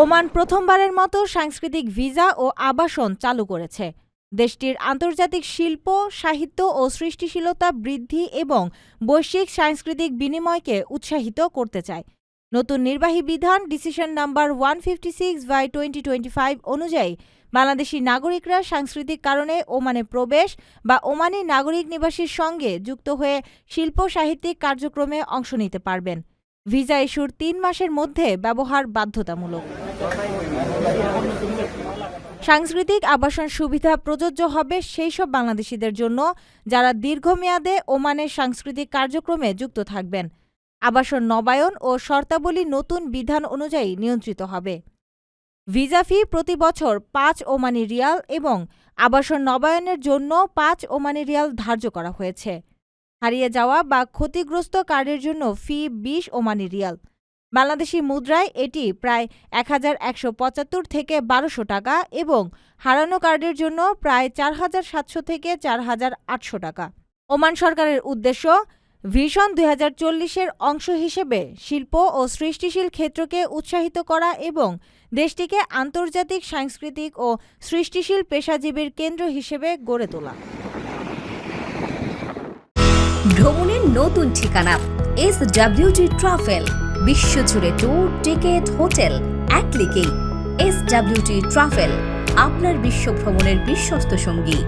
Oman প্রথমবারের মতো সাংস্কৃতিক ভিসা ও আবাসন চালু করেছে। দেশটির আন্তর্জাতিক শিল্প, সাহিত্য ও সৃষ্টিশীলতা বৃদ্ধি এবং বৈশ্বিক সাংস্কৃতিক বিনিময়কে উৎসাহিত করতে চায়। নতুন নির্বাহী বিধান decision number one fifty six by twenty twenty five অনুযায়ী বাংলাদেশি নাগরিকরা সাংস্কৃতিক কারণে ওমানে প্রবেশ বা ওমানি নাগরিক নিবাসীর সঙ্গে যুক্ত হয়ে শিল্প সাহিত্যিক কার্যক্রমে অংশ নিতে পারবেন। ভিসা ইস্যুর তিন মাসের মধ্যে ব্যবহার বাধ্যতামূলক। সাংস্কৃতিক আবাসন সুবিধা প্রযোজ্য হবে সেই সব বাংলাদেশিদের জন্য যারা দীর্ঘমেয়াদে ওমানের সাংস্কৃতিক কার্যক্রমে যুক্ত থাকবেন। আবাসন নবায়ন ও শর্তাবলী নতুন বিধান অনুযায়ী নিয়ন্ত্রিত হবে। ভিসা ফি প্রতি বছর পাঁচ ওমানি রিয়াল এবং আবাসন নবায়নের জন্য পাঁচ ওমানি রিয়াল ধার্য করা হয়েছে। হারিয়ে যাওয়া বা ক্ষতিগ্রস্ত কার্ডের জন্য ফি বিশ ওমানি রিয়াল। বাংলাদেশি মুদ্রায় এটি প্রায় এক হাজার একশো পঁচাত্তর থেকে বারোশো টাকা এবং হারানো কার্ডের জন্য প্রায় চার হাজার সাতশো থেকে চার হাজার আটশো টাকা। ওমান সরকারের উদ্দেশ্য ভিশন দুই হাজার চল্লিশের অংশ হিসেবে শিল্প ও সৃষ্টিশীল ক্ষেত্রকে উৎসাহিত করা এবং দেশটিকে আন্তর্জাতিক, সাংস্কৃতিক ও সৃষ্টিশীল পেশাজীবীর কেন্দ্র হিসেবে গড়ে তোলা। ভ্রমণের নতুন ঠিকানা এস ডাব্লিউজি ট্রাভেল। বিশ্বজুড়ে ট্যুর টিকেট হোটেল এক ক্লিকেই এস ট্রাভেল আপনার বিশ্ব ভ্রমণের বিশ্বস্ত সঙ্গী।